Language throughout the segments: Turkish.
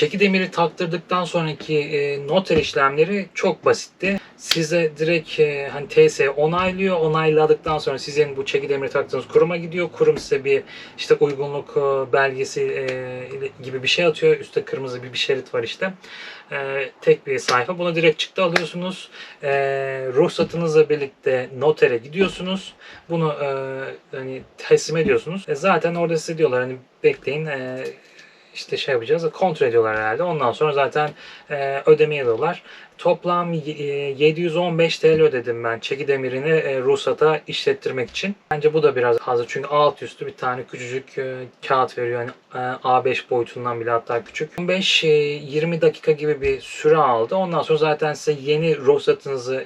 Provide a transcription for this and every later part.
Çeki demiri taktırdıktan sonraki e, noter işlemleri çok basitti. Size direkt e, hani TS onaylıyor. Onayladıktan sonra sizin bu çeki demiri taktığınız kuruma gidiyor. Kurum size bir işte uygunluk e, belgesi e, gibi bir şey atıyor. Üstte kırmızı bir, bir şerit var işte. E, tek bir sayfa. Bunu direkt çıktı alıyorsunuz. E, ruhsatınızla birlikte notere gidiyorsunuz. Bunu e, hani teslim ediyorsunuz. E, zaten orada size diyorlar hani bekleyin e, işte şey yapacağız. Kontrol ediyorlar herhalde. Ondan sonra zaten e, ödeme ediyorlar. Toplam y- e, 715 TL ödedim ben çeki demirini e, ruhsata işlettirmek için. Bence bu da biraz fazla çünkü alt üstü bir tane küçücük e, kağıt veriyor. Yani e, A5 boyutundan bile hatta küçük. 15-20 dakika gibi bir süre aldı. Ondan sonra zaten size yeni ruhsatınızı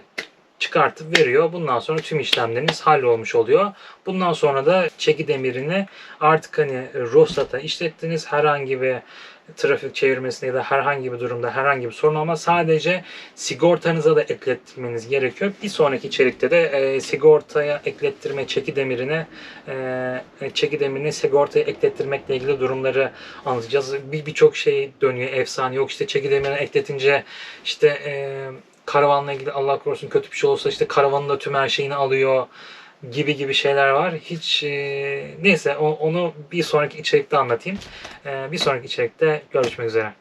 çıkartıp veriyor. Bundan sonra tüm işlemleriniz hallolmuş oluyor. Bundan sonra da çeki demirini artık hani ruhsata işlettiniz. Herhangi bir trafik çevirmesine ya da herhangi bir durumda herhangi bir sorun olmaz. Sadece sigortanıza da ekletmeniz gerekiyor. Bir sonraki içerikte de e, sigortaya eklettirme çeki demirini e, çeki demirini sigortaya eklettirmekle ilgili durumları anlatacağız. Bir birçok şey dönüyor efsane. Yok işte çeki demirini ekletince işte e, karavanla ilgili Allah korusun kötü bir şey olsa işte karavanın da tüm her şeyini alıyor gibi gibi şeyler var. Hiç e, neyse o, onu bir sonraki içerikte anlatayım. E, bir sonraki içerikte görüşmek üzere.